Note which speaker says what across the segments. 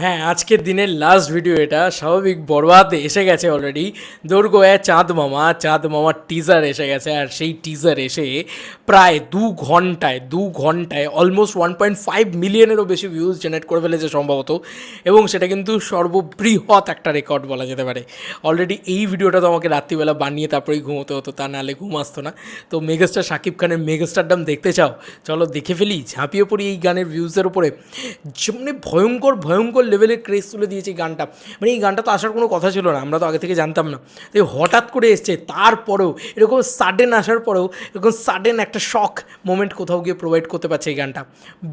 Speaker 1: হ্যাঁ আজকের দিনের লাস্ট ভিডিও এটা। স্বাভাবিক বরবাদে এসে গেছে অলরেডি দৌড়গোয়ায় চাঁদ মামা, চাঁদ মামার টিজার এসে গেছে আর সেই টিজার এসে প্রায় দু ঘন্টায় দু ঘন্টায় অলমোস্ট ওয়ান পয়েন্ট ফাইভ মিলিয়নেরও বেশি ভিউজ জেনারেট করে ফেলেছে সম্ভবত। এবং সেটা কিন্তু সর্ববৃহৎ একটা রেকর্ড বলা যেতে পারে। অলরেডি এই ভিডিওটা তো আমাকে রাত্রিবেলা বানিয়ে তারপরেই ঘুমোতে হতো, তা নাহলে ঘুম আসতো না। তো মেগাস্টার শাকিব খানের মেগাস্টারডাম দেখতে চাও। চলো দেখে ফেলি, ঝাঁপিয়ে পড়ি এই গানের ভিউজের উপরে। মানে ভয়ঙ্কর ভয়ঙ্কর লেভেলের ক্রেজ তুলে দিয়েছে এই গানটা। মানে এই গানটা তো আসার কোনো কথা ছিল না, আমরা তো আগে থেকে জানতাম না। তো হঠাৎ করে এসছে, তারপরেও, এরকম সাডেন আসার পরেও, এরকম সাডেন একটা শখ মোমেন্ট কোথাও গিয়ে প্রোভাইড করতে পারছে এই গানটা।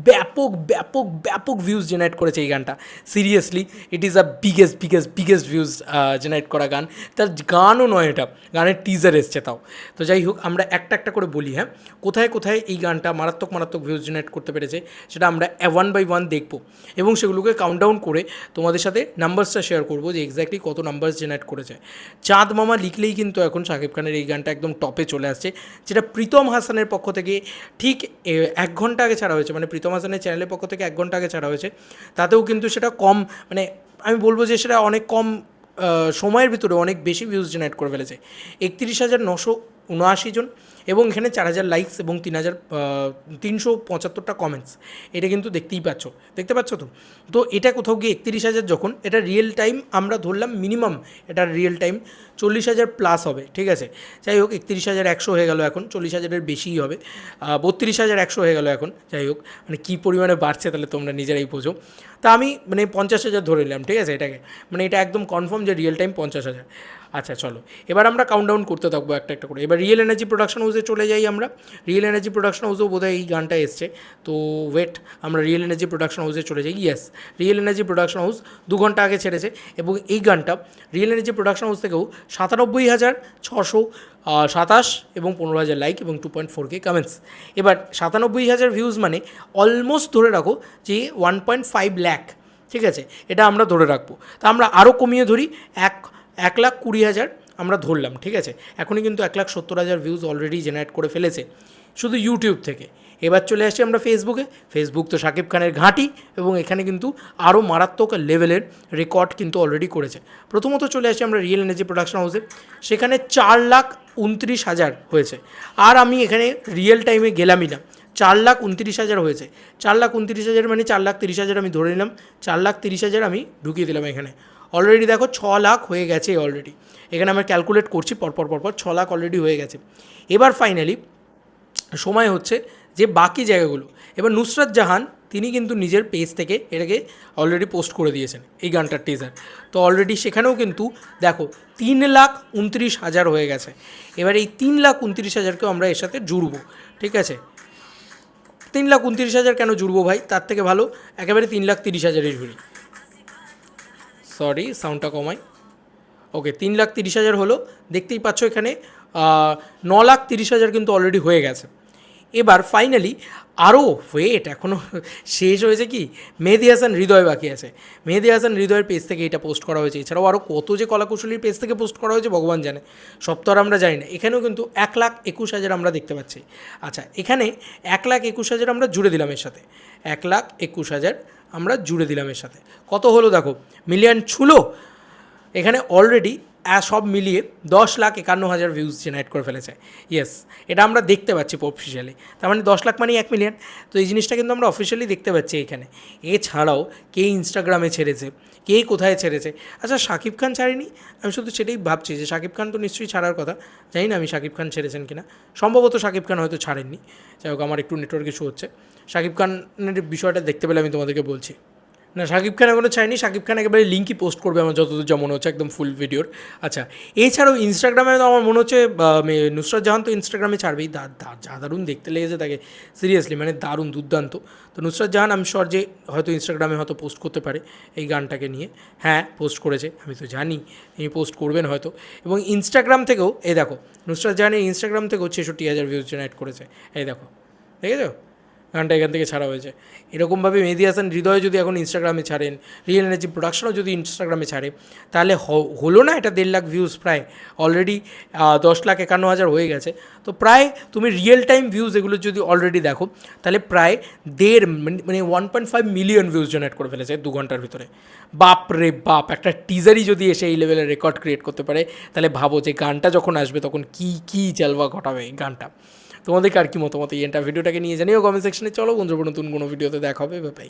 Speaker 1: ব্যাপক ব্যাপক ব্যাপক ভিউজ জেনারেট করেছে এই গানটা। Seriously it is a biggest biggest biggest views generate করা গান। তার গানও নয় এটা, গানের টিজার এসছে তাও। তো যাই হোক, আমরা একটা একটা করে বলি হ্যাঁ? কোথায় কোথায় এই গানটা মারাত্মক মারাত্মক ভিউজ জেনারেট করতে পেরেছে, সেটা আমরা ওয়ান বাই ওয়ান দেখব। এবং সেগুলোকে কাউন্টডাউন করে তোমাদের সাথে নাম্বারসটা শেয়ার করব যে এক্স্যাক্টলি কত নাম্বারস জেনারেট করেছে। চাঁদ মামা লিখলেই কিন্তু এখন শাকিব খানের এই গানটা একদম টপে চলে আসছে, যেটা প্রীতম হাসানের পক্ষ থেকে ঠিক এক ঘণ্টা আগে ছাড়া হয়েছে মানে প্রীতম হাসানের চ্যানেলের পক্ষ থেকে এক ঘণ্টা আগে ছাড়া হয়েছে, তাতেও কিন্তু সেটা কম মানে আমি বলব যে সেটা অনেক কম সময়ের ভিতরে অনেক বেশি ভিউজ জেনারেট করে ফেলেছে। একত্রিশ হাজার নশো উনআশি জন এবং এখানে চার হাজার লাইকস এবং তিন হাজার তিনশো পঁচাত্তরটা কমেন্টস এটা কিন্তু দেখতেই পাচ্ছ। দেখতে পাচ্ছ তো? তো এটা কোথাও গিয়ে একত্রিশ হাজার যখন, এটা রিয়েল টাইম আমরা ধরলাম মিনিমাম এটা রিয়েল টাইম চল্লিশ হাজার প্লাস হবে, ঠিক আছে? যাই হোক, একত্রিশ হাজার একশো হয়ে গেল এখন, চল্লিশ হাজারের বেশিই হবে বত্রিশ হাজার একশো হয়ে গেল এখন, যাই হোক মানে কী পরিমাণে বাড়ছে তাহলে তোমরা নিজেরাই বোঝো। তা আমি মানে পঞ্চাশ হাজার ধরে নিলাম, ঠিক আছে, এটাকে। মানে এটা একদম কনফার্ম যে রিয়েল টাইম পঞ্চাশ হাজার। আচ্ছা চলো। এবার আমরা কাউন্টডাউন করতে থাকব একটা একটা করে। এবার রিয়েল এনার্জি প্রোডাকশন হাউসে চলে যাই আমরা। রিয়েল এনার্জি প্রোডাকশন হাউসেও বোধহয় এই গানটা এসছে। তো ওয়েট আমরা রিয়েল এনার্জি প্রোডাকশন হাউসে চলে যাই। Yes real energy production house দু ঘণ্টা আগে ছেড়েছে এবং এই গানটা রিয়েল এনার্জি প্রোডাকশন হাউস থেকেও সাতানব্বই হাজার ছশো সাতাশ এবং পনেরো হাজার লাইক এবং two point four K comments এবার সাতানব্বই হাজার ভিউজ মানে অলমোস্ট ধরে রাখো যে ওয়ান পয়েন্ট ফাইভ ল্যাক ঠিক আছে? এটা আমরা ধরে রাখব। তা আমরা আরও কমিয়ে ধরি। এক এক লাখ কুড়ি হাজার আমরা ধরলাম, ঠিক আছে? এখনই কিন্তু এক লাখ সত্তর হাজার ভিউজ অলরেডি জেনারেট করে ফেলেছে। শুধু ইউটিউব থেকে। এবার চলে আসছি আমরা ফেসবুকে ফেসবুক তো শাকিব খানের ঘাঁটি এবং এখানে কিন্তু আরও মারাত্মক লেভেলের রেকর্ড কিন্তু অলরেডি করেছে। প্রথমত চলে আসছি আমরা রিয়েল এনার্জি প্রোডাকশন হাউসে সেখানে চার লাখ উনত্রিশ হাজার হয়েছে। আর আমি এখানে রিয়েল টাইমে গেলামই না। চার লাখ উনত্রিশ হাজার হয়েছে। চার লাখ উনত্রিশ হাজার মানে চার লাখ তিরিশ হাজার আমি ধরে নিলাম। চার লাখ তিরিশ হাজার আমি ঢুকিয়ে দিলাম এখানে। অলরেডি দেখো ছ লাখ হয়ে গেছে অলরেডি এখানে আমরা ক্যালকুলেট করছি, পরপর পরপর ছ লাখ অলরেডি হয়ে গেছে। এবার ফাইনালি সময় হচ্ছে যে বাকি জায়গাগুলো। এবার নুসরাত জাহান, তিনি কিন্তু নিজের পেজ থেকে এটাকে অলরেডি পোস্ট করে দিয়েছেন, এই গানটার টিজার তো অলরেডি সেখানেও কিন্তু দেখো তিন লাখ উনত্রিশ হাজার হয়ে গেছে। এবার এই তিন লাখ উনত্রিশ হাজারকেও আমরা এর সাথে জুড়বো, ঠিক আছে? তিন লাখ উনত্রিশ হাজার কেন জুড়বো ভাই? তার থেকে ভালো, একেবারে তিন লাখ তিরিশ হাজারই জুড়ি। সরি সাউন্ডটা কমাই। ওকে তিন লাখ তিরিশ হাজার হলো। দেখতেই পাচ্ছ এখানে ন লাখ তিরিশ হাজার কিন্তু অলরেডি হয়ে গেছে। এবার ফাইনালি আরও ওয়েট এখনও শেষ হয়েছে কি? মেহেদি হাসান হৃদয় বাকি আছে। মেহেদি হাসান হৃদয়ের পেজ থেকে এটা পোস্ট করা হয়েছে। এছাড়াও আরও কত যে কলাকুশলীর পেজ থেকে পোস্ট করা হয়েছে, ভগবান জানে। সব তো আর আমরা জানি না। এখানেও কিন্তু এক লাখ একুশ হাজার আমরা দেখতে পাচ্ছি। আচ্ছা এখানে এক লাখ একুশ হাজার আমরা জুড়ে দিলাম এর সাথে। এক লাখ একুশ হাজার আমরা জুড়ে দিলাম এর সাথে। কত হলো দেখো? মিলিয়ন ছুলো। এখানে অলরেডি সব মিলিয়ে দশ লাখ একান্ন হাজার ভিউজ জেনারেট করে ফেলেছে। ইয়েস এটা আমরা দেখতে পাচ্ছি অফিসিয়ালি তার মানে দশ লাখ মানেই এক মিলিয়ন তো এই জিনিসটা কিন্তু আমরা অফিসিয়ালি দেখতে পাচ্ছি এখানে। এছাড়াও কে ইনস্টাগ্রামে ছেড়েছে, কে কোথায় ছেড়েছে? আচ্ছা শাকিব খান ছাড়েনি? আমি শুধু সেটাই ভাবছি যে শাকিব খান তো নিশ্চয়ই ছাড়ার কথা। জানি না আমি শাকিব খান ছেড়েছেন কিনা। সম্ভবত শাকিব খান হয়তো ছাড়েননি। যাই হোক, আমার একটু নেটওয়ার্ক ইস্যু হচ্ছে। শাকিব খানের বিষয়টা দেখতে পেলে আমি তোমাদেরকে বলছি। না শাকিব খান এখনও চাইনি শাকিব খান একেবারে লিঙ্কই পোস্ট করবে আমার যতদূর যা মনে হচ্ছে, একদম ফুল ভিডিওর আচ্ছা এছাড়াও ইনস্টাগ্রামে আমার মনে হচ্ছে নুসরাত জাহান তো ইনস্টাগ্রামে ছাড়বেই যা দারুণ দেখতে লেগেছে তাকে। সিরিয়াসলি মানে দারুণ, দুর্দান্ত। তো নুসরাত জাহান আমি শর যে হয়তো ইনস্টাগ্রামে হয়তো পোস্ট করতে পারে এই গানটাকে নিয়ে। হ্যাঁ পোস্ট করেছে, আমি তো জানি, তিনি পোস্ট করবেন হয়তো। এবং ইনস্টাগ্রাম থেকেও, এই দেখো, নুসরাত জাহানের ইনস্টাগ্রাম থেকেও ছেষট্টি হাজার ভিউজ জেনারেট করেছে। এই দেখো, দেখেছ? গানটা এখান থেকে ছাড়া হয়েছে। এরকমভাবে মেহেদি হাসান হৃদয় যদি এখন ইনস্টাগ্রামে ছাড়েন রিয়েল এনার্জি প্রোডাকশনও যদি ইনস্টাগ্রামে ছাড়ে, তাহলে হলো না এটা দেড় লাখ ভিউজ প্রায়। অলরেডি দশ লাখ একান্ন হাজার হয়ে গেছে। তো প্রায় তুমি রিয়েল টাইম ভিউজ এগুলো যদি অলরেডি দেখো, তাহলে প্রায় দেড় মিন- one point five million views generate করে ফেলেছে দু ঘণ্টার ভিতরে। বাপ রে বাপ, একটা টিজারই যদি এসে এই লেভেলের রেকর্ড ক্রিয়েট করতে পারে, তাহলে ভাবো যে গানটা যখন আসবে তখন কী কী জালবা ঘটাবে গানটা। তোমাদেরকে আর কি মতামত এই এন্টার ভিডিওটাকে নিয়ে জানিও কমেন্ট সেকশনে চলো বন্ধুরা, নতুন কোনো ভিডিওতে দেখা হবে। বাই